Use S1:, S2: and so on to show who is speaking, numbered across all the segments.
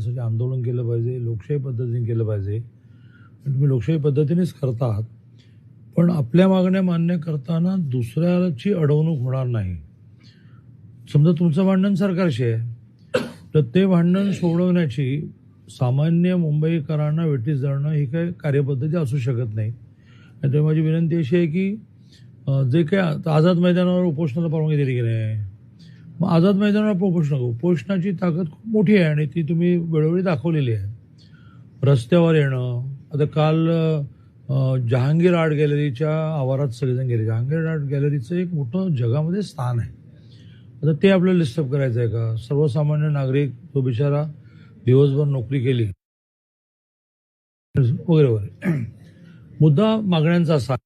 S1: त्यासाठी आंदोलन केलं पाहिजे लोकशाही पद्धतीने केलं पाहिजे. तुम्ही लोकशाही पद्धतीनेच करता आहात पण आपल्या मागण्या मान्य करताना दुसऱ्याची अडवणूक होणार नाही. समजा तुमचं भांडण सरकारशी आहे. तर ते भांडण सोडवण्याची सामान्य मुंबईकरांना वेटीस जाणं ही काही कार्यपद्धती असू शकत नाही. आणि त्यामुळे माझी विनंती अशी आहे की जे काही आझाद मैदानावर उपोषणाला परवानगी दिली गेली आहे मग आझाद मैदानावर उपोषण नको. उपोषणाची ताकद खूप मोठी आहे आणि ती तुम्ही वेळोवेळी दाखवलेली आहे. रस्त्यावर येणं आता काल जहांगीर आर्ट गॅलरीच्या आवारात सगळेजण गेले. जहांगीर आर्ट गॅलरीचं एक मोठं जगामध्ये स्थान आहे. आता ते आपल्याला डिस्टर्ब करायचं आहे का? सर्वसामान्य नागरिक तो बिचारा दिवसभर नोकरी केली. वगैरे वगैरे. मुद्दा मागण्यांचा असा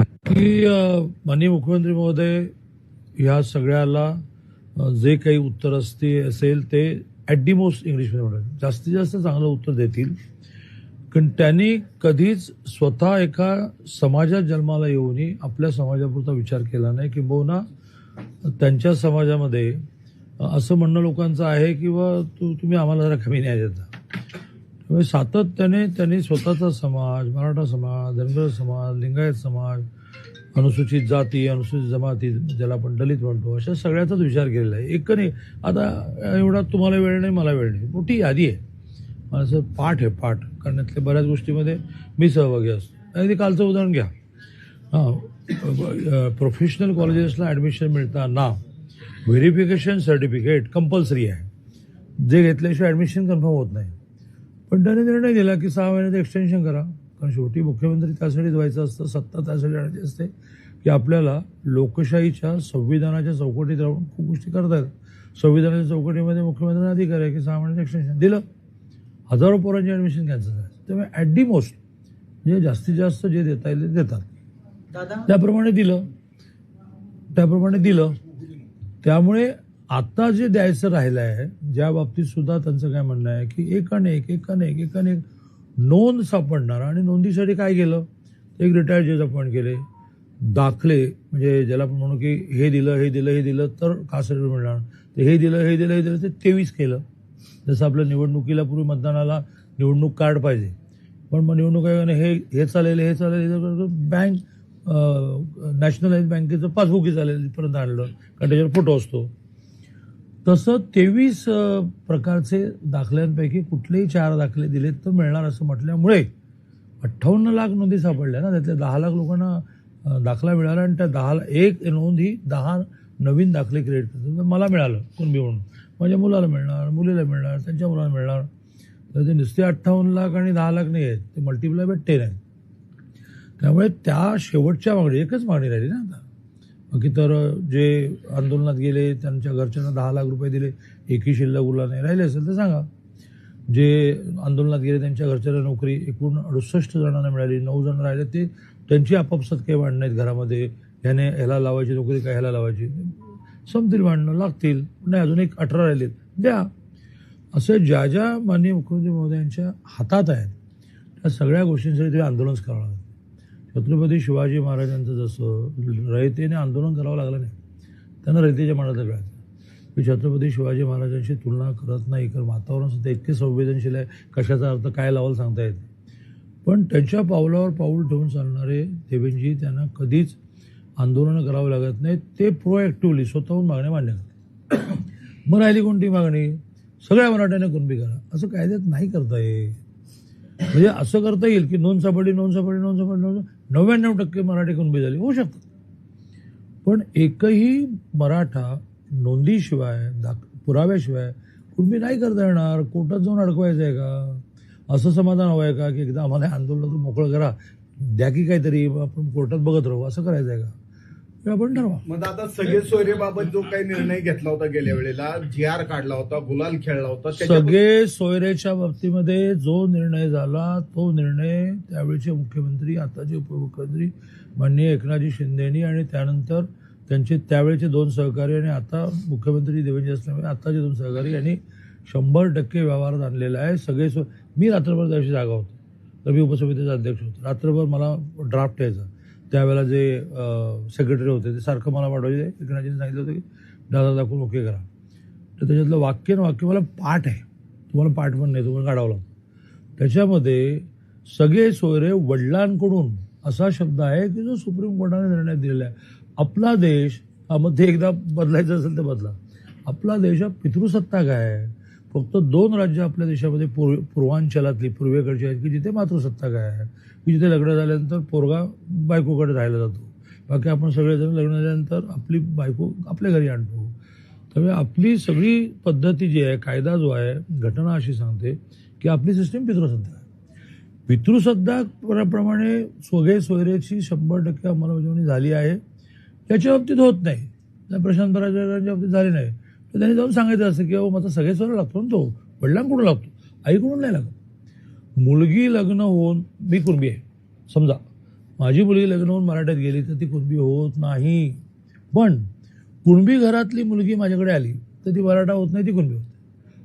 S1: की माननीय मुख्यमंत्री महोदय ह्या सगळ्याला जे काही उत्तर असते असेल ते ॲट दी मोस्ट इंग्लिशमध्ये म्हणतात जास्तीत जास्त चांगलं उत्तर देतील. कारण त्यांनी कधीच स्वतः एका समाजात जन्माला येऊनही आपल्या समाजापुरता विचार केला नाही किंबहुना त्यांच्या समाजामध्ये असं म्हणणं लोकांचं आहे की तू तुम्ही आम्हाला जरा कमी न्याय देता. त्यामुळे सातत्याने त्यांनी स्वतःचा समाज मराठा समाज धनगर समाज लिंगायत समाज अनुसूचित जाती अनुसूचित जमाती ज्याला आपण दलित म्हणतो अशा सगळ्याचाच विचार केलेला आहे. एक नाही आता एवढा तुम्हाला वेळ नाही मला वेळ नाही. मोठी यादी आहे. मला असं पाठ आहे पाठ. कारण त्यातल्या बऱ्याच गोष्टीमध्ये मी सहभागी असतो. अगदी कालचं उदाहरण घ्या. हां प्रोफेशनल कॉलेजेसला ॲडमिशन मिळताना व्हेरिफिकेशन सर्टिफिकेट कंपल्सरी आहे. जे घेतल्याशिवाय ॲडमिशन कन्फर्म होत नाही. पण त्याने निर्णय दिला की सहा महिन्याचं एक्सटेन्शन करा. कारण शेवटी मुख्यमंत्री त्यासाठीच व्हायचं असतं सत्ता त्यासाठी आणायची असते की आपल्याला लोकशाहीच्या संविधानाच्या चौकटीत राहून खूप गोष्टी करता येतात. संविधानाच्या चौकटीमध्ये मुख्यमंत्र्यांना अधिकार आहे की सहा महिन्याचं एक्सटेन्शन दिलं हजारो पोरांचे ॲडमिशन कॅन्सल झालं. त्यामुळे ॲट दी मोस्ट म्हणजे जास्तीत जास्त जे देता येईल ते देतात. त्याप्रमाणे दिलं. त्याप्रमाणे दिलं. त्यामुळे आता जे द्यायचं राहिलं आहे ज्या बाबतीत सुद्धा त्यांचं काय म्हणणं आहे की एकानेक एकानेक एकानेक नोंद सापडणार. आणि नोंदीसाठी काय केलं? एक रिटायर्ड जज अपॉइंट केले. दाखले म्हणजे ज्याला आपण म्हणू की हे दिलं हे दिलं हे दिलं तर का सर्टिफिकेट मिळणार. तर हे दिलं हे दिलं हे दिलं ते तेवीस केलं. जसं आपलं निवडणुकीला पूर्वी मतदानाला निवडणूक कार्ड पाहिजे. पण मग निवडणूक आयोगाने हे हे चालेल हे चालेल हे बँक नॅशनलाइज बँकेचं पासबुकही चालेल इथपर्यंत आणलं. कारण त्याच्यावर फोटो असतो. तसं तेवीस प्रकारचे दाखल्यांपैकी कुठलेही चार दाखले दिलेत तर मिळणार असं म्हटल्यामुळे अठ्ठावन्न लाख नोंदी सापडल्या ना. त्यातल्या दहा लाख लोकांना दाखला मिळाला आणि त्या दहा एक नोंद ही दहा नवीन दाखले क्रिएट करतात. तर मला मिळालं कुणबी म्हणून. माझ्या मुलाला मिळणार मुलीला मिळणार त्यांच्या मुलाला मिळणार. तर ते नुसते अठ्ठावन्न लाख आणि दहा लाख नाही आहेत. ते मल्टिप्लाय बाय टेन आहेत. त्यामुळे त्या शेवटच्या मागणी एकच मागणी राहिली ना आता. बाकी तर जे आंदोलनात गेले त्यांच्या घरच्यांना दहा लाख रुपये दिले एकही शिल्लक उरला नाही. राहिले असेल तर सांगा. जे आंदोलनात गेले त्यांच्या घरच्यांना नोकरी एकूण अडुसष्ट जणांना मिळाली नऊ जण राहिले. ते त्यांची आपापसात काही भांडणं आहेत घरामध्ये. ह्याने ह्याला लावायची नोकरी काय ह्याला लावायची? संपतील भांडणं लागतील. नाही अजून एक अठरा राहिलेत. द्या. असं ज्या ज्या माननीय मुख्यमंत्री महोदयांच्या हातात आहेत त्या सगळ्या गोष्टींसाठी ते आंदोलनच करावं लागतं छत्रपती शिवाजी महाराजांचं जसं रयतेने आंदोलन करावं लागलं नाही त्यांना रयतेच्या मनात कळायचं. मी छत्रपती शिवाजी महाराजांशी तुलना करत नाही कारण वातावरण सुद्धा इतके संवेदनशील आहे कशाचा अर्थ काय लावायला सांगता येत पण त्यांच्या पावलावर पाऊल ठेवून चालणारे देवेंजी त्यांना कधीच आंदोलनं करावं लागत नाही ते प्रोॲक्टिव्हली स्वतःहून मागण्या मांडल्या जातात. मग राहिली कोणती मागणी? सगळ्या मराठ्यांना कुणबी करा. असं कायद्यात नाही करता येत. म्हणजे असं करता येईल की नोंद सापडली नोंद सापडली नोंद सापडली नोंद नव्याण्णव टक्के मराठी कुणबी झाली होऊ शकतात. पण एकही मराठा नोंदीशिवाय दाख पुराव्याशिवाय कुणबी नाही करता येणार? कोर्टात जाऊन अडकवायचं आहे का? असं समाधान हवं आहे का की एकदा आम्हाला आंदोलनातून मोकळं करा? द्या की काहीतरी आपण कोर्टात बघत राहू. असं करायचं आहे का? आपण ठरवा.
S2: मग आता सगळे सोयरेबाबत जो काही निर्णय घेतला होता गेल्या वेळेला जी आर काढला होता गुलाल खेळला होता
S1: सगळे सोयरेच्या बाबतीमध्ये जो निर्णय झाला तो निर्णय त्यावेळेचे मुख्यमंत्री आताचे उपमुख्यमंत्री माननीय एकनाथजी शिंदेनी आणि त्यानंतर त्यांचे त्यावेळेचे दोन सहकारी आणि आता मुख्यमंत्री देवेंद्र असल्यामुळे आताचे दोन सहकारी यांनी शंभर टक्के व्यवहारात आणलेला आहे. सगळे सो मी रात्रभर त्याविषयी जागा होतो. तर मी उपसमितीचा अध्यक्ष होतो. रात्रभर मला ड्राफ्ट यायचा. त्यावेळेला जे सेक्रेटरी होते ते सारखं मला वाटवायचे एकनाथजीने सांगितलं होतं की दादा दाखवून ओके करा. तर त्याच्यातलं वाक्य ना वाक्य मला पाठ आहे. तुम्हाला पाठ पण नाही तुम्हाला काढावं लागतं. त्याच्यामध्ये सगळे सोयरे वडिलांकडून असा शब्द आहे की जो सुप्रीम कोर्टाने निर्णय दिलेला आहे. आपला देश हा, मग ते एकदा बदलायचं असेल तर बदला. आपला देश हा पितृसत्ताक आहे. फक्त दोन राज्य आपल्या देशामध्ये पूर्व पूर्वांचलातली पूर्वेकडची आहेत की जिथे मातृसत्ताक आहे. की जिथे लग्न झाल्यानंतर पोरगा बायकोकडे राहायला जातो. बाकी आपण सगळेजण लग्न झाल्यानंतर आपली बायको आपल्या घरी आणतो. त्यामुळे आपली सगळी पद्धती जी आहे कायदा जो आहे घटना अशी सांगते की आपली सिस्टीम पितृसद्धा आहे. पितृसत्ताक प्रमाणे सोगे सोयरेची शंभर टक्के अंमलबजावणी झाली आहे. याच्या बाबतीत होत नाही. प्रशांत पराजयकरांच्या बाबतीत झाली नाही तर त्यांनी जाऊन सांगायचं असं की अहो माझा सगळे स्वर लागतो ना तो. वडिलांकडून लागतो. आईकडून नाही लागत. मुलगी लग्न होऊन मी कुणबी आहे. समजा माझी मुलगी लग्न होऊन मराठ्यात गेली तर ती कुणबी होत नाही. पण कुणबी घरातली मुलगी माझ्याकडे आली तर ती मराठा होत नाही ती कुणबी होते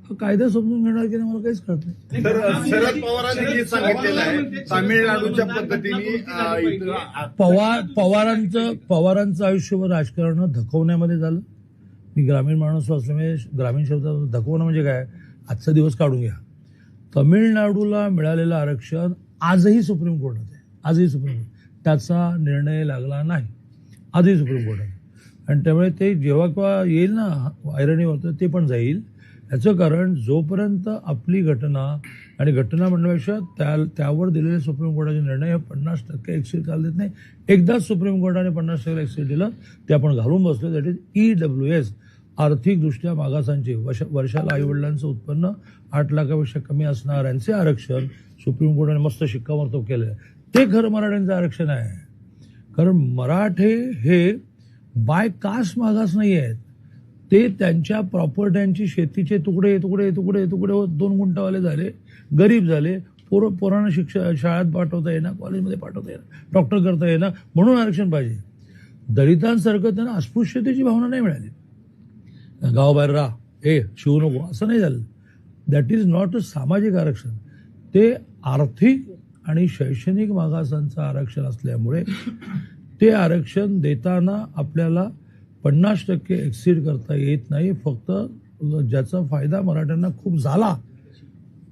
S1: हा कायदा समजून घेणार की नाही मला काहीच कळत नाही.
S2: तर शरद पवारांनी जे सांगितलेलं आहे. तामिळनाडूच्या पद्धतीने
S1: पवार पवारांचं पवारांचं आयुष्यभर राजकारण धकवण्यामध्ये झालं. मी ग्रामीण माणूस असल्यामुळे ग्रामीण शब्द धकवणं म्हणजे काय? आजचा दिवस काढून घ्या. तमिळनाडूला मिळालेलं आरक्षण आजही सुप्रीम कोर्टात आहे. आजही सुप्रीम कोर्ट. त्याचा निर्णय लागला नाही. आजही सुप्रीम कोर्टात आहे. आणि त्यामुळे ते जेव्हा केव्हा येईल ना ऐरणी होतं ते पण जाईल. याचं कारण जोपर्यंत आपली घटना आणि घटना म्हणण्यापेक्षा त्या त्यावर दिलेले सुप्रीम कोर्टाचे निर्णय हे पन्नास टक्के एक्सिट घाल देत नाही. एकदाच सुप्रीम कोर्टाने पन्नास टक्के एक्सिट दिलं ते आपण घालून बसलो that is E W S आर्थिकदृष्ट्या मागासांचे वर्ष वर्षाला आईवडिलांचं उत्पन्न आठ लाखापेक्षा कमी असणाऱ्यांचे आरक्षण सुप्रीम कोर्टाने मस्त शिक्कामोर्तब केलं आहे ते खरं मराठ्यांचं आरक्षण आहे. कारण मराठे हे बाय कास्ट मागास नाही आहेत. ते त्यांच्या प्रॉपर्ट्यांची शेतीचे तुकडे तुकडे तुकडे तुकडे होत दोन गुंटावाले झाले गरीब झाले पोर पोरांना शिक्षा शाळेत पाठवता येणार कॉलेजमध्ये पाठवता येणार डॉक्टर करता येणार म्हणून आरक्षण पाहिजे. दलितांसारखं त्यांना अस्पृश्यतेची भावना नाही मिळाली. गावाबाहेर राहा. ए शिवू नको. असं नाही झालं. दॅट इज नॉट अ सामाजिक आरक्षण. ते आर्थिक आणि शैक्षणिक मागासांचं आरक्षण असल्यामुळे ते आरक्षण देताना आपल्याला पन्नास टक्के एक्सिड करता येत नाही. फक्त ज्याचा फायदा मराठ्यांना खूप झाला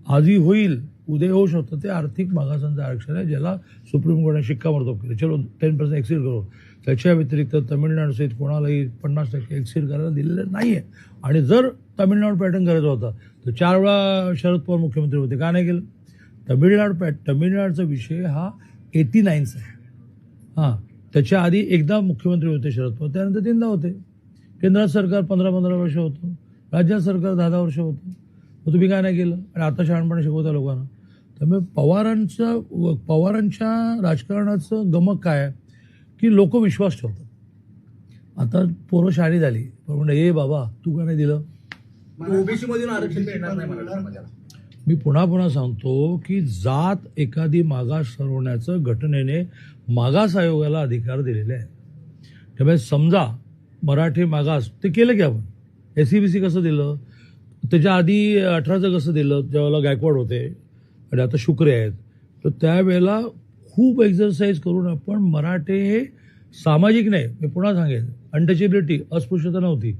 S1: आधी होईल उद्या होऊ शकतं ते आर्थिक मागासांचं आरक्षण आहे ज्याला सुप्रीम कोर्टाने शिक्कामोर्तब केलं चलो टेन पर्सेंट एक्सिड करू. त्याच्या व्यतिरिक्त तमिळनाडू सहित कोणालाही पन्नास टक्के एक्सिड करायला दिलेलं नाही आहे आणि जर तमिळनाडू पॅटर्न करायचा होता तर चार वेळा शरद पवार मुख्यमंत्री होते. का नाही केलं? तमिळनाडू पॅट तमिळनाडूचा विषय हा एटी नाईनचा आहे. हां त्याच्या आधी एकदा मुख्यमंत्री होते शरद पवार त्यानंतर तीनदा होते. केंद्रात सरकार पंधरा पंधरा वर्ष होतं. राज्यात सरकार दहा दहा वर्ष होतं. मग तुम्ही काय नाही केलं? आणि आता शहाणपणे शिकवता लोकांना. त्यामुळे पवारांचं पवारांच्या राजकारणाचं गमक काय की लोक विश्वास ठेवतात. आता पोरं शाळी झाली पण म्हणलं ए बाबा तू का नाही दिलं?
S3: ओबीसी मधून आरक्षण मिळणार नाही मराठा समाजाला.
S1: मी पुन्हा पुन्हा सांगतो की जात एखादी मागास ठरवण्याचं घटनेने मागास आयोगाला अधिकार दिलेले आहे त्यामुळे समजा मराठी मागास ते केलं की आपण? एस सी बी सी कसं दिलं? त्याच्या आधी अठराचं कसं दिलं? ज्यावेळेला गायकवाड होते आणि आता शुक्रे आहेत. तर त्यावेळेला खूप एक्झरसाईज करून आपण मराठे हे सामाजिक नाही. मी पुन्हा सांगेन. अनटचेबिलिटी अस्पृश्यता नव्हती.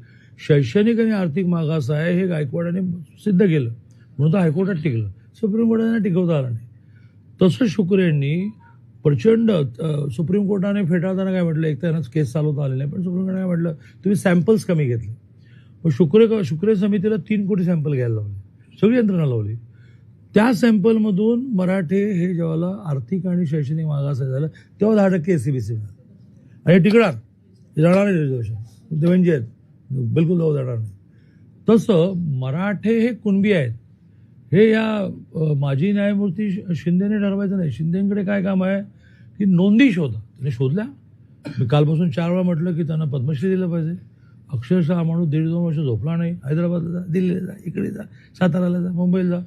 S1: शैक्षणिक आणि आर्थिक मागास आहे हे गायकवाडाने सिद्ध केलं. म्हणून तर हायकोर्टात टिकलं. सुप्रीम कोर्टाने टिकवता आलं नाही. तसं शुक्र यांनी प्रचंड सुप्रीम कोर्टाने फेटाळताना काय म्हटलं? एक त्यांनाच केस चालवता आले नाही. पण सुप्रीम कोर्टाने काय म्हटलं? तुम्ही सॅम्पल्स कमी घेतले. मग शुक्रे शुक्रे समितीला तीन कोटी सॅम्पल घ्यायला लावले. सगळी यंत्रणा लावली. त्या सॅम्पलमधून मराठे हे जेव्हाला आर्थिक आणि शैक्षणिक मागास झालं तेव्हा दहा टक्के एस सी बी सी मिळालं. आणि हे टिकणार. जाणार रिझर्वेशन देवेंजी आहेत. बिलकुल जाऊ जाणार नाही. तसं मराठे हे कुणबी आहेत? हे या माजी न्यायमूर्ती शिंदेने ठरवायचं नाही. शिंदेकडे काय काम आहे? की नोंदी शोधा. त्याने शोधल्या. मी कालपासून चार वेळा म्हटलं की त्यांना पद्मश्री दिलं पाहिजे. अक्षरशः हा माणूस दीड दोन वर्ष झोपला नाही. हैदराबादला जा दिल्लीला जा इकडे जा साताराला जा मुंबईला जा.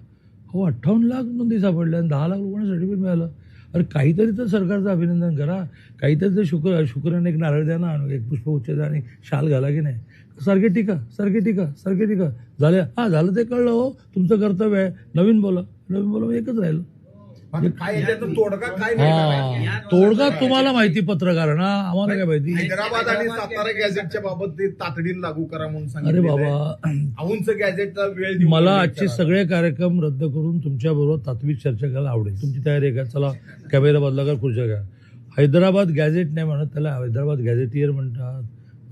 S1: हो अठ्ठावन्न लाख नोंदी सापडल्या आणि दहा लाख लोकांना सर्टिफिकेट मिळालं. अरे काहीतरी तर सरकारचं अभिनंदन करा. काहीतरी तर शुक्र शुक्राने एक नारळ द्या ना एक पुष्पगुच्छ द्या आणि शाल घाला की नाही. सारखे टीका सारखे टीका सारखे टीका झाले हा झालं ते कळलं हो. तुमचं कर्तव्य आहे. नवीन बोला. नवीन बोला एकच राहिलं.
S2: काय तोडगा काय
S1: हा तोडगा तुम्हाला माहिती पत्रकार ना? आम्हाला काय माहिती?
S2: हैदराबाद आणि सातारा गॅझेटच्या बाबत ते तातडीने लागू करा म्हणून
S1: अरे
S2: सांगितलेलं आहे.
S1: बाबा
S2: औंच गॅझेटचा वेळ देऊन
S1: मला आजचे
S2: करा.
S1: सगळे कार्यक्रम रद्द करून तुमच्या बरोबर तात्विक चर्चा करायला आवडेल. तुमची तयारी आहे का? चला कॅमेरा बदला का खुर्च्या घ्या. हैदराबाद गॅझेट नाही म्हणत त्याला हैदराबाद गॅझेटियर म्हणतात.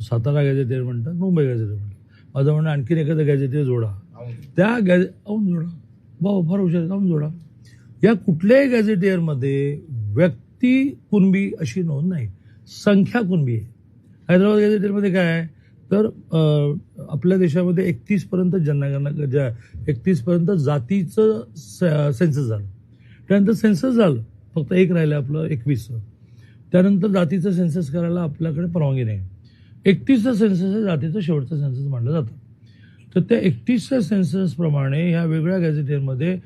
S1: सातारा गॅझेटियर म्हणतात मुंबई गॅझेटियर म्हणतात. माझं म्हणणं आणखीन एखादं गॅझेटियर जोडा. त्या गॅझे औन जोडा. भाऊ फार हुशार जाऊन जोडा. या कुठल्याही गॅझेटियरमध्ये व्यक्ती कुणबी अशी नोंद नाही. संख्या कुणबी आहे? हैदराबाद गॅझेटियरमध्ये काय आहे? तर आपल्या देशामध्ये एकतीस पर्यंत जनगणना ज्या एकतीस पर्यंत जातीचं सेन्सस झालं. त्यानंतर सेन्सस झालं. फक्त एक राहिलं आपलं एकवीसचं. त्यानंतर जातीचं सेन्सस करायला आपल्याकडे परवानगी नाही. एकतीसचा सेन्सस हे जातीचं शेवटचं सेन्सस मानलं जातं. तर त्या एकतीसच्या सेन्ससप्रमाणे ह्या वेगळ्या गॅझेटियरमध्ये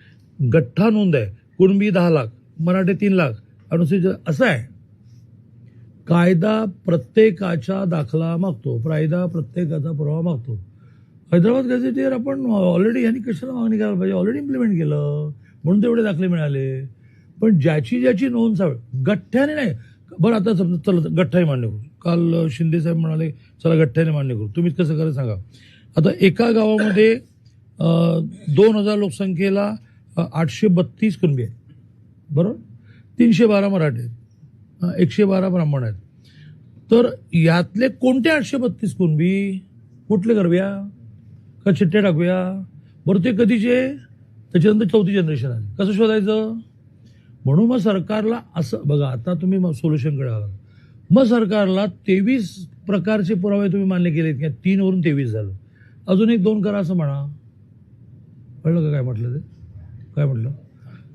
S1: गठ्ठा नोंद आहे. कुणबी दहा लाख मराठी तीन लाख अनुसूचित असं आहे. कायदा प्रत्येकाचा दाखला मागतो कायदा प्रत्येकाचा पुरावा मागतो. हैदराबाद गॅझेटियर आपण ऑलरेडी यांनी कशाला मागणी करायला पाहिजे? ऑलरेडी इम्प्लिमेंट केलं. म्हणून तेवढे दाखले मिळाले. पण ज्याची ज्याची नोंद सावळ गठ्ठ्याने नाही. बरं आता समजा चला गठ्ठाही मान्य करू. काल शिंदे साहेब म्हणाले चला गठ्ठ्याने मान्य करू. तुम्ही कसं करायचं सांगा? आता एका गावामध्ये दोन हजार लोकसंख्येला आठशे बत्तीस कुणबी आहेत. बरोबर? तीनशे बारा मराठी आहेत. एकशे बारा ब्राह्मण आहेत. तर यातले कोणते आठशे बत्तीस कुणबी? कुठले करूया? का चिठ्ठ्या टाकूया? बरं ते कधीचे? त्याच्यानंतर चौथी जनरेशन आली. कसं शोधायचं? म्हणून मग सरकारला असं बघा आता तुम्ही मग सोल्युशनकडे आलात. मग सरकारला तेवीस प्रकारचे पुरावे तुम्ही मान्य केलेत की तीनवरून तेवीस झालं. अजून एक दोन करा असं म्हणा. कळलं का काय म्हटलं ते? काय म्हटलं?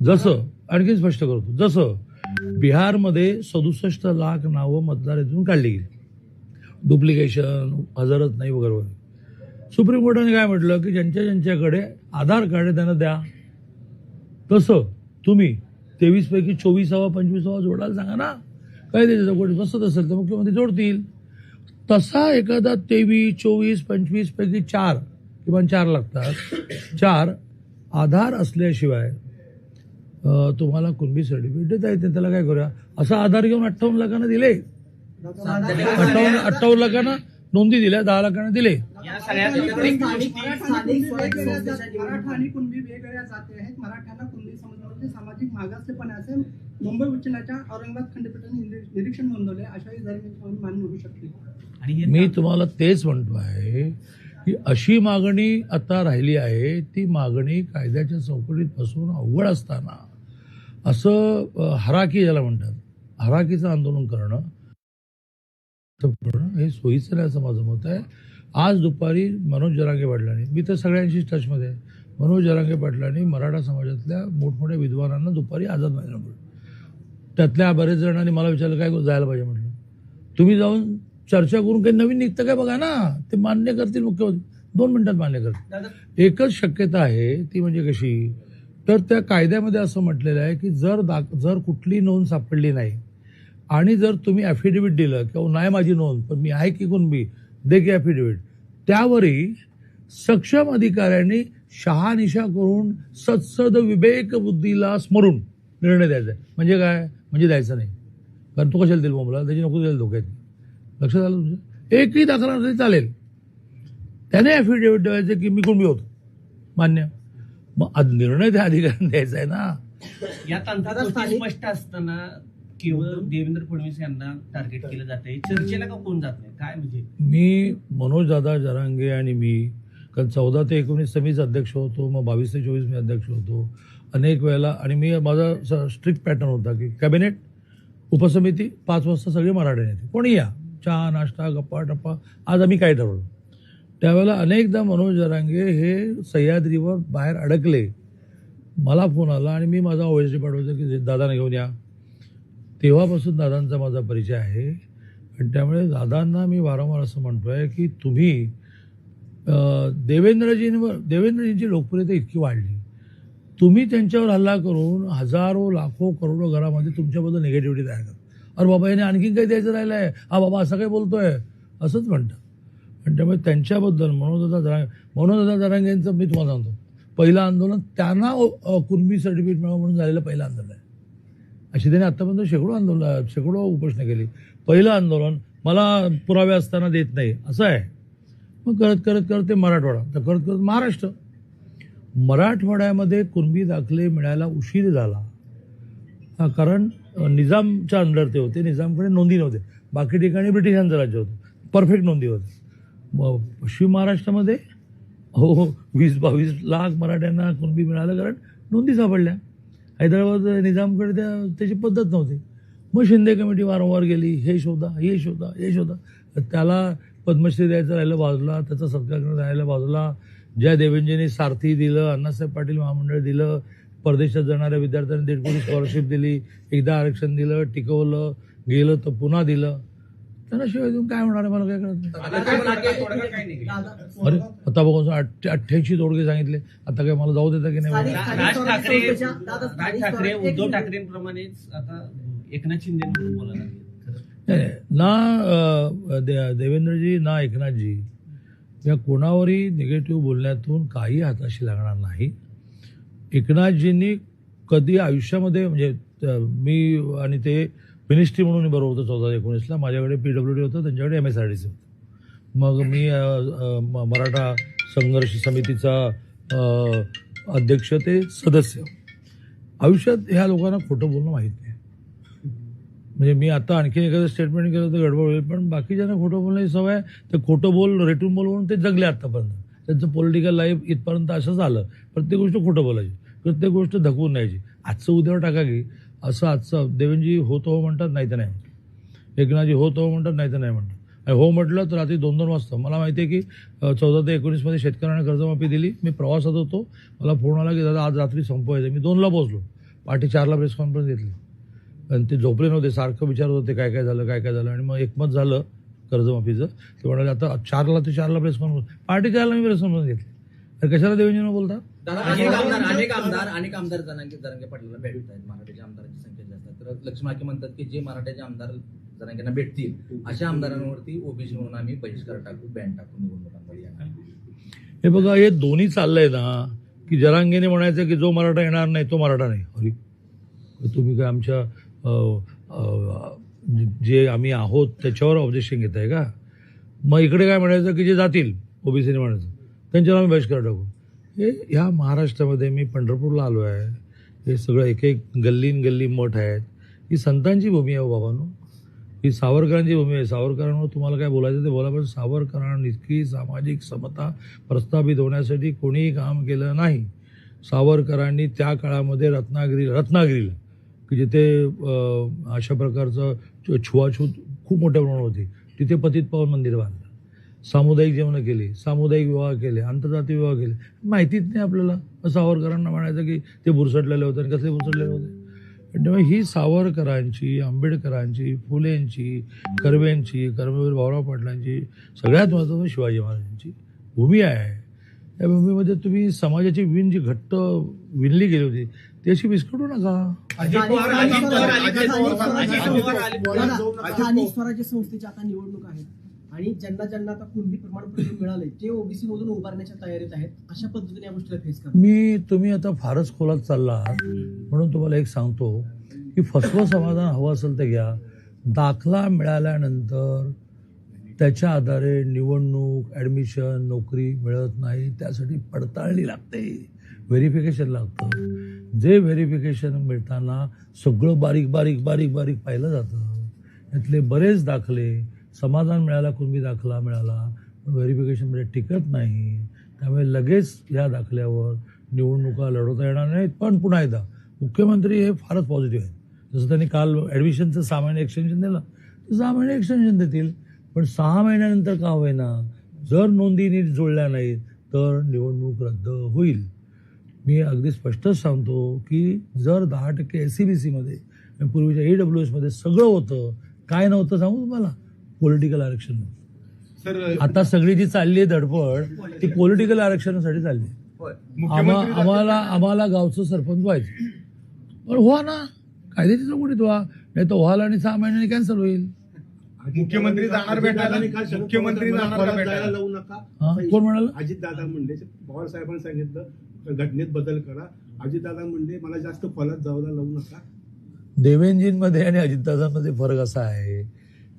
S1: जसं आणखी स्पष्ट करतो. जसं बिहारमध्ये सदुसष्ट लाख नावं मतदार येथून काढली गेली. डुप्लिकेशन हजरत नाही वगैरे वगैरे. सुप्रीम कोर्टाने काय म्हटलं की ज्यांच्या ज्यांच्याकडे आधार कार्ड आहे त्यांना द्या. तसं तुम्ही तेवीसपैकी चोवीसावा पंचवीसावा जोडायला सांगा ना. काय त्याच्या कोणी बसत असेल तर मुख्यमंत्री जोडतील तसा एखादा तेवीस चोवीस पंचवीस पैकी चार किंवा चार लागतात चार आधार असल्याशिवाय तुम्हाला कुणबी सर्टिफिकेट देता येते त्याला काय करूया असा आधार घेऊन अठ्ठावन्न लाखांना दिले अठ्ठावन्न अठ्ठावन्न लाखांना नोंदी दिल्या दहा लाखांना दिले
S4: मराठा आणि कुणबी वेगवेगळ्या जाती आहेत मराठ्यांना कुणबी समाजामध्ये सामाजिक मागासलेपणाचे मुंबई उच्च न्यायालयाच्या औरंगाबाद खंडपीठाने निरी- निरीक्षण नोंदवले अशाही धर्मी मान्य होऊ शकते
S3: आणि
S1: मी तुम्हाला तेच म्हणतो आहे की अशी मागणी आता राहिली आहे ती मागणी कायद्याच्या चौकटीत फसवून अवघड असताना असं हराकी ज्याला म्हणतात हराकीचं आंदोलन करणं करणं हे सोयीचं नाही असं माझं मत आहे. आज दुपारी मनोज जरांगे पाटलांनी मी तर सगळ्यांशीच टचमध्ये आहे मनोज जरांगे पाटलांनी मराठा समाजातल्या मोठमोठ्या विद्वानांना दुपारी आझाद मैदान बोलवलं. त्यातल्या बरेच जणांनी मला विचारलं काय जायला पाहिजे? म्हटलं. तुम्ही जाऊन चर्चा करून काही नवीन निघतं काय बघा ना? ते मान्य करतील मुख्यमंत्री. दोन मिनिटात मान्य करतील. एकच शक्यता आहे ती म्हणजे कशी? तर त्या कायद्यामध्ये असं म्हटलेलं आहे की जर दाख जर कुठली नोंद सापडली नाही आणि जर तुम्ही ॲफिडेव्हिट दिलं किंवा नाही माझी नोंद पण मी आहे की कोण मी दे की ॲफिडेव्हिट त्यावरही सक्षम अधिकाऱ्यांनी शहानिशा करून सत्सद विवेक बुद्धीला स्मरून निर्णय द्यायचा म्हणजे काय? म्हणजे द्यायचं नाही. कारण तो कशाला देईल बोंबला? त्याची नको द्यायला धोक्यात. लक्षात आलं तुमचं एकही दाखला नसली चालेल. त्याने ॲफिडेव्हिट द्यायचं की मी कुणबी होतो? मान्य. मग आज निर्णय त्या अधिकाऱ्यांनी द्यायचा आहे ना.
S3: या तंत्रात स्पष्ट असताना केवळ देवेंद्र फडणवीस यांना टार्गेट केलं जाते चर्चेला का कोण जात नाही? काय म्हणजे?
S1: मी मनोज दादा जरांगे आणि मी कारण चौदा ते एकोणीस मीच अध्यक्ष होतो मग बावीस ते चोवीस मी अध्यक्ष होतो. अनेक वेळेला आणि मी माझा स्ट्रिक्ट पॅटर्न होता की कॅबिनेट उपसमिती पाच वाजता सगळे मराठी नेते. कोणी या? चहा नाश्ता गप्पा टप्पा. आज आम्ही काय ठरवलं? त्यावेळेला अनेकदा मनोज जरांगे हे सह्याद्रीवर बाहेर अडकले. मला फोन आला आणि मी माझा ओएसडी पाठवतो की दादाने घेऊन या. तेव्हापासून दादांचा माझा परिचय आहे. आणि त्यामुळे दादांना मी वारंवार असं म्हणतो आहे की तुम्ही देवेंद्रजींवर देवेंद्रजींची लोकप्रियता इतकी वाढली. तुम्ही त्यांच्यावर हल्ला करून हजारो लाखो करोडो घरामध्ये तुमच्याबद्दल निगेटिव्हिटी तयार करतात अरे बाबा याने आणखीन काही द्यायचं राहिलं आहे हा बाबा असं काय बोलतोय? असंच म्हणतात. आणि त्यामुळे त्यांच्याबद्दल मनोजदा दरांग मनोजदा दरांगेंचं मी तुम्हाला सांगतो. पहिलं आंदोलन त्यांना कुणबी सर्टिफिकेट मिळावं म्हणून झालेलं पहिलं आंदोलन आहे. अशी त्यांनी आत्तापर्यंत शेकडो आंदोलन शेकडो उपोषणं केली. पहिलं आंदोलन मला पुरावे असताना देत नाही. असं आहे. मग करत करत करत ते मराठवाडा. तर करत करत महाराष्ट्र. मराठवाड्यामध्ये कुणबी दाखले मिळायला उशीर झाला. कारण निजामच्या अंडर ते होते. निजामकडे नोंदी नव्हते. बाकी ठिकाणी ब्रिटिशांचं राज्य होतं. परफेक्ट नोंदी होते. मग पश्चिम महाराष्ट्रामध्ये हो हो वीस बावीस लाख मराठ्यांना कुणबी मिळालं कारण नोंदी सापडल्या. हैदराबाद निजामकडे त्या त्याची पद्धत नव्हती. मग शिंदे कमिटी वारंवार गेली. हे शोधा हे शोधा हे शोधा. त्याला पद्मश्री द्यायचं राहिलं बाजूला त्याचा सत्कार करणं राहिलं बाजूला. ज्या देवेंजींनी सारथी दिलं अण्णासाहेब पाटील महामंडळ दिलं परदेशात जाणाऱ्या विद्यार्थ्यांना दीड कोटी स्कॉलरशिप दिली एकदा आरक्षण दिलं टिकवलं गेलं तर पुन्हा दिलं. त्यांना शिवाय देऊन काय होणार आहे? मला काय कळत अरे आता बघून अठ्ठ्याऐंशी तोडगे सांगितले. आता काय मला जाऊ देता की नाही?
S3: राज ठाकरे ठाकरे उद्धव. ठाकरेंप्रमाणेच आता एकनाथ शिंदे बोलायला.
S1: ना देवेंद्रजी ना एकनाथजी. या कोणावरही निगेटिव्ह बोलण्यातून काही हाताशी लागणार नाही. एकनाथजींनी कधी आयुष्यामध्ये म्हणजे मी आणि ते मिनिस्ट्री म्हणून बरोबर होतो चौदा एकोणीसला. माझ्याकडे पी डब्ल्यू डी होतं त्यांच्याकडे M S R D C होतं. मग मी म- मराठा संघर्ष समितीचा अध्यक्ष ते सदस्य. आयुष्यात ह्या लोकांना खोटं बोलणं माहीत नाही. म्हणजे मी आता आणखी एखादं स्टेटमेंट केलं तर गडबड होईल पण बाकीच्यांना खोटं बोलण्याची सवय ते खोटं बोल रेटून बोल म्हणून ते जगले आतापर्यंत. त्यांचं पॉलिटिकल लाईफ इथपर्यंत असं झालं प्रत्येक गोष्ट खोटं बोलायची. प्रत्येक गोष्ट धकवून न्यायची आजचं उद्यावर टाका की असं आजचं देवेंजी होतो हो म्हणतात नाही तर नाही म्हणतात एकनाथजी होतो हो म्हणतात नाही तर नाही म्हणतात आणि हो म्हटलं तर रात्री दोन दोन वाजता. मला माहिती आहे की चौदा ते एकोणीसमध्ये शेतकऱ्यांना कर्जमाफी दिली. मी प्रवासात होतो. मला फोन आला की दादा आज रात्री संपवायचं मी दोनला पोहोचलो. पहाटे चारला प्रेस कॉन्फरन्स घेतली. आणि ते झोपले नव्हते सारखं विचारत होते काय काय झालं काय काय झालं. आणि मग एकमत झालं कर्जमाफीचं. ते म्हणाले आता चारला ते चारला प्रेस कॉन्फरन्स पहाटे चारला मी प्रेस कॉन्फरन्स घेतली. तर कशाला देवेंजीनं बोलता?
S5: अनेक आमदार अनेक आमदार अनेक आमदार जनांगे जरांगे पाटलांना भेटत आहेत मराठ्याच्या आमदारांची संख्या जास्त आहे. तर लक्ष्मणाके म्हणतात की जे मराठ्याचे आमदार जनांगेंना भेटतील अशा आमदारांवरती ओबीसी म्हणून आम्ही बहिष्कार टाकू बॅन टाकू निवडणुकांमध्ये
S1: हे बघा हे दोन्ही चाललंय ना की जरांगेने म्हणायचं की जो मराठा येणार नाही तो मराठा नाही. अरे तुम्ही काय आमच्या जे आम्ही आहोत त्याच्यावर ऑब्जेक्शन घेत आहे का? मग इकडे काय म्हणायचं की जे जातील ओबीसीने म्हणायचं त्यांच्यावर आम्ही बहिष्कार टाकू. हे ह्या महाराष्ट्रामध्ये मी पंढरपूरला आलो आहे हे सगळं एक एक गल्लीन गल्ली मठ आहेत. ही संतांची भूमी आहे हो बाबांनो. ही सावरकरांची भूमी आहे. सावरकरांवर तुम्हाला काय बोलायचं ते बोला पण सावरकरांइतकी सामाजिक समता प्रस्थापित होण्यासाठी कोणीही काम केलं नाही. सावरकरांनी त्या काळामध्ये रत्नागिरी रत्नागिरीला की जिथे अशा प्रकारचं छुआछूत छुवाछूत खूप मोठ्या प्रमाणात होती. तिथे पतित पावन मंदिर बांधलं. सामुदायिक जेवणं केली सामुदायिक विवाह केले आंतरजातीय विवाह केले. माहितीच नाही आपल्याला. सावरकरांना म्हणायचं की ते बुरसटलेले होते आणि कसले बुरसटलेले होते. त्यामुळे ही सावरकरांची आंबेडकरांची फुलेंची कर्वेंची कर्मवीर भाऊराव पाटलांची सगळ्यात महत्त्वाचं शिवाजी महाराजांची भूमी आहे. त्या भूमीमध्ये तुम्ही समाजाची विण जी घट्ट विणली गेली होती ती अशी विस्कटू नका.
S4: स्थानिक स्वराज्य संस्थेच्या आता निवडणूक आहेत आणि ज्यांना ज्यांना आता कुणबी प्रमाणपत्र मिळालंय ते ओबीसी मधून उभारण्याच्या तयारीत आहेत. अशा पद्धतीने या गोष्टीला फेस करा
S1: मी तुम्ही आता फारच खोलात चालला आहात म्हणून तुम्हाला एक सांगतो की फसवं समाधान हवं असेल तर घ्या. दाखला मिळाल्यानंतर त्याच्या आधारे निवडणूक ॲडमिशन नोकरी मिळत नाही. त्यासाठी पडताळणी लागते. व्हेरिफिकेशन लागतं. जे व्हेरिफिकेशन मिळताना सगळं बारीक बारीक बारीक बारीक पाहिलं जातं. यातले बरेच दाखले समाधान मिळाला कुणबी दाखला मिळाला पण व्हेरिफिकेशनमध्ये टिकत नाही. त्यामुळे लगेच या दाखल्यावर निवडणुका लढवता येणार नाहीत पण पुन्हा एकदा मुख्यमंत्री हे फारच पॉझिटिव्ह आहेत. जसं त्यांनी काल ॲडमिशनचं सहा महिने एक्सटेन्शन दिलं ते सहा महिने एक्सटेन्शन देतील पण सहा महिन्यानंतर का होईना जर नोंदी नीट जुळल्या नाहीत तर निवडणूक रद्द होईल. मी अगदी स्पष्टच सांगतो की जर दहा टक्के एस सी बी सीमध्ये पूर्वीच्या ए डब्ल्यू एसमध्ये सगळं होतं काय नव्हतं सांगू तुम्हाला? पॉलिटिकल आरक्षण नव्हतं
S2: सर
S1: आता सगळी जी चालली आहे धडपड ती पॉलिटिकल आरक्षणासाठी चालली आहे. आम्हा
S2: मुख्यमंत्री
S1: आम्हाला आम्हाला गावचं सरपंच व्हायचं. पण व्हा ना. कायद्याची चौकटीत व्हा? नाही तर व्हाल आणि सहा महिन्यांनी कॅन्सल होईल.
S2: मुख्यमंत्री जाणार भेटायला. मुख्यमंत्री जाणार भेटायला.
S6: लावू नका?
S1: कोण म्हणाल?
S6: अजित दादा म्हणले पवार साहेबांनी सांगितलं घटनेत बदल करा. अजितदादा म्हणजे मला जास्त फॉलात जायला लावू नका.
S1: देवेंजींमध्ये आणि अजितदादांमध्ये फरक असा आहे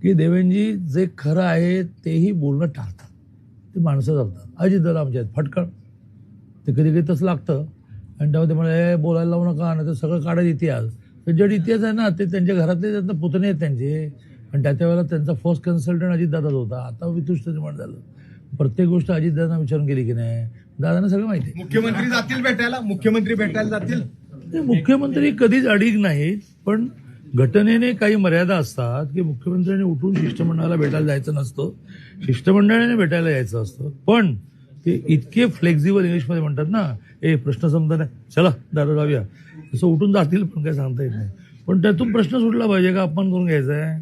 S1: की देवेंजी जे खरं आहे तेही बोलणं टाळतात. ते माणसं चालतात. अजितदादा आमच्या आहेत. फटकळ. ते कधी कधी तसं लागतं. आणि त्यामध्ये म्हणजे बोलायला लावू नका नाही तर सगळं काढायचं इतिहास. तर जड इतिहास आहे ना ते त्यांच्या घरातले त्यांना पुतणे आहेत त्यांचे. आणि त्याच्या वेळेला त्यांचा फर्स्ट कन्सल्टंट अजितदादाच होता. आता वितुष्ट निर्माण झालं. प्रत्येक गोष्ट अजितदादांना विचारून गेली की नाही? दादांना सगळं माहिती
S2: मुख्यमंत्री जातील भेटायला मुख्यमंत्री भेटायला जातील.
S1: मुख्यमंत्री कधीच अडीग नाहीत पण घटनेने काही मर्यादा असतात की मुख्यमंत्र्यांनी उठून शिष्टमंडळाला भेटायला जायचं नसतं. शिष्टमंडळाने भेटायला यायचं असतं. पण ते इतके फ्लेक्झिबल इंग्लिशमध्ये म्हणतात ना ए प्रश्न समजा नाही. चला दारू जाऊया. असं उठून जातील पण काय सांगता येत नाही. पण त्यातून प्रश्न सुटला पाहिजे का? अपमान करून घ्यायचा आहे.